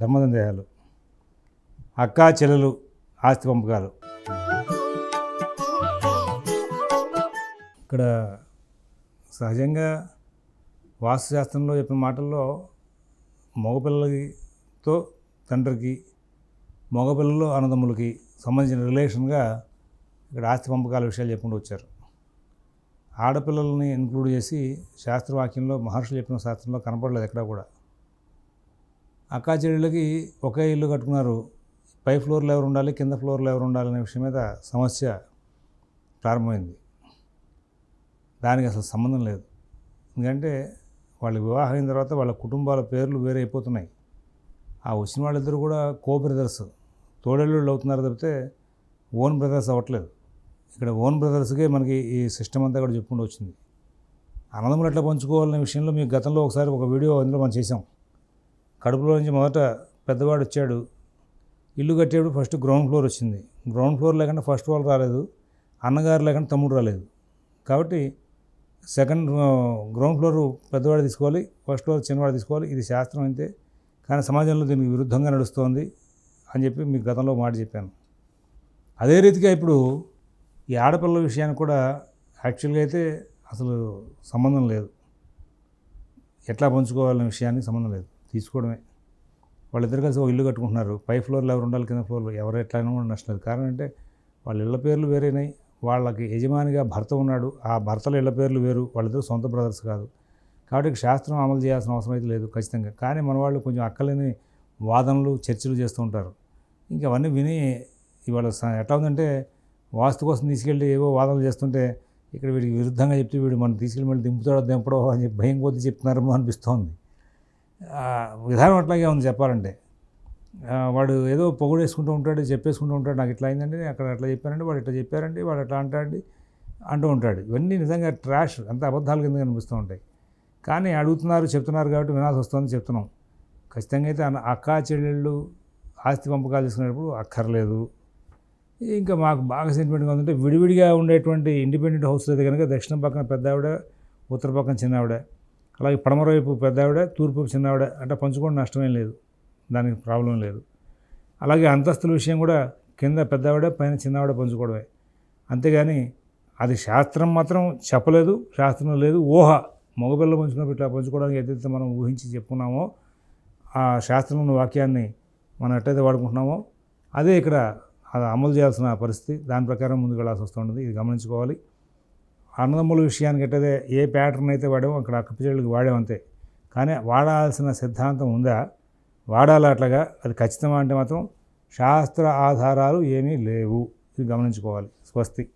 దమ్మదందేహాలు అక్కా చెల్లెలు ఆస్తి పంపకాలు. ఇక్కడ సహజంగా వాస్తుశాస్త్రంలో చెప్పిన మాటల్లో మగపిల్లలతో తండ్రికి మగపిల్లలు అన్నదమ్ములకి సంబంధించిన రిలేషన్గా ఇక్కడ ఆస్తి పంపకాల విషయాలు చెప్పుకుంటూ వచ్చారు. ఆడపిల్లల్ని ఇంక్లూడ్ చేసి శాస్త్రవాక్యంలో మహర్షులు చెప్పిన శాస్త్రంలో కనపడలేదు ఎక్కడా కూడా. అక్కా చెల్లెళ్ళకి ఒకే ఇల్లు కట్టుకున్నారు. పై ఫ్లోర్లో ఎవరు ఉండాలి కింద ఫ్లోర్లో ఎవరు ఉండాలి అనే విషయం మీద సమస్య ప్రారంభమైంది. దానికి అసలు సంబంధం లేదు. ఎందుకంటే వాళ్ళ వివాహం అయిన తర్వాత వాళ్ళ కుటుంబాల పేర్లు వేరే అయిపోతున్నాయి. ఆ వచ్చిన వాళ్ళిద్దరు కూడా కో బ్రదర్స్ తోడేళ్ళు అవుతున్నారు తప్పితే ఓన్ బ్రదర్స్ అవ్వట్లేదు. ఇక్కడ ఓన్ బ్రదర్స్కే మనకి ఈ సిస్టమ్ అంతా కూడా చెప్పుకుంటూ వచ్చింది. అనందములు ఎట్లా పంచుకోవాలనే విషయంలో మీకు గతంలో ఒకసారి ఒక వీడియో అందులో మనం చేసాం కడుపులో నుంచి మొదట పెద్దవాడు వచ్చాడు. ఇల్లు కట్టేప్పుడు ఫస్ట్ గ్రౌండ్ ఫ్లోర్ వచ్చింది. గ్రౌండ్ ఫ్లోర్ లేకుండా ఫస్ట్ ఫ్లోర్ రాలేదు. అన్నగారు లేకుండా తమ్ముడు రాలేదు. కాబట్టి సెకండ్ గ్రౌండ్ ఫ్లోర్ పెద్దవాడు తీసుకోవాలి ఫస్ట్ ఫ్లోర్ చిన్నవాడు తీసుకోవాలి. ఇది శాస్త్రం అయితే కానీ సమాజంలో దీనికి విరుద్ధంగా నడుస్తోంది అని చెప్పి మీకు గతంలో మాట చెప్పాను. అదే రీతిగా ఇప్పుడు ఈ ఆడపిల్ల విషయానికి కూడా యాక్చువల్గా అయితే అసలు సంబంధం లేదు. ఎట్లా పంచుకోవాలనే విషయానికి సంబంధం లేదు. తీసుకోవడమే. వాళ్ళిద్దరు కలిసి ఒక ఇల్లు కట్టుకుంటున్నారు. పై ఫ్లోర్లో ఎవరు ఉండాలి కింద ఫ్లోర్లో ఎవరు ఎట్లా అయినా కూడా నష్టం లేదు. కారణం అంటే వాళ్ళ ఇళ్ళ పేర్లు వేరేనాయి. వాళ్ళకి యజమానిగా భర్త ఉన్నాడు. ఆ భర్తల ఇళ్ళ పేర్లు వేరు. వాళ్ళిద్దరు సొంత బ్రదర్స్ కాదు. కాబట్టి శాస్త్రం అమలు చేయాల్సిన అవసరం అయితే లేదు ఖచ్చితంగా. కానీ మన వాళ్ళు కొంచెం అక్కలేని వాదనలు చర్చలు చేస్తూ ఉంటారు. ఇంకా అవన్నీ విని ఇవాళ ఎట్లా ఉందంటే వాస్తు కోసం తీసుకెళ్ళి ఏవో వాదనలు చేస్తుంటే ఇక్కడ వీడికి విరుద్ధంగా చెప్తే వీడు మనం తీసుకెళ్ళి మళ్ళీ దింపుతాడో దింపడో అని భయం కొద్దీ చెప్తున్నారేమో అనిపిస్తోంది. విధానం అట్లాగే ఉంది చెప్పాలంటే. వాడు ఏదో పొగడేసుకుంటూ ఉంటాడు చెప్పేసుకుంటూ ఉంటాడు నాకు ఇట్లా అయిందండి అక్కడ అట్లా చెప్పారండి వాడు ఇట్లా చెప్పారండి వాడు అట్లా అంటాడండి అంటూ ఉంటాడు. ఇవన్నీ నిజంగా ట్రాష్ అంత అబద్ధాలు కింద కనిపిస్తూ ఉంటాయి. కానీ అడుగుతున్నారు చెప్తున్నారు కాబట్టి వినాల్సి వస్తుందని చెప్తున్నాం. ఖచ్చితంగా అయితే అక్క చెల్లెళ్ళు ఆస్తి పంపకాలు తీసుకునేటప్పుడు అక్కర్లేదు. ఇంకా మాకు బాగా సెంటిమెంట్గా ఉందంటే విడివిడిగా ఉండేటువంటి ఇండిపెండెంట్ హౌస్ అయితే కనుక దక్షిణం పక్కన పెద్ద ఆవిడ ఉత్తర పక్కన చిన్న ఆవిడ అలాగే పడమర వైపు పెద్ద ఆవిడ తూర్పు వైపు అంటే పంచుకోవడం నష్టమేం లేదు. దానికి ప్రాబ్లం లేదు. అలాగే అంతస్తుల విషయం కూడా కింద పెద్దవిడ పైన చిన్నవిడ పంచుకోవడమే. అంతేగాని అది శాస్త్రం మాత్రం చెప్పలేదు శాస్త్రం లేదు. ఊహ మగపిల్ల పంచుకున్నప్పుడు ఇట్లా పంచుకోవడానికి ఏదైతే మనం ఊహించి చెప్పుకున్నామో ఆ శాస్త్రంలోని వాక్యాన్ని మనం ఎట్టయితే వాడుకుంటున్నామో అదే ఇక్కడ అది అమలు చేయాల్సిన పరిస్థితి. దాని ప్రకారం ముందుకు వెళ్ళాల్సి వస్తుంది ఇది గమనించుకోవాలి. అన్నదమ్ముల విషయానికి ఎట్టయితే ఏ ప్యాటర్న్ అయితే వాడామో అక్కడ అక్కపిల్లలకి వాడాం అంతే. కానీ వాడాల్సిన సిద్ధాంతం ఉందా? వాడాలి అట్లాగా? అది ఖచ్చితమా అంటే మాత్రం శాస్త్ర ఆధారాలు ఏమీ లేవు. ఇది గమనించుకోవాలి. స్వస్తి.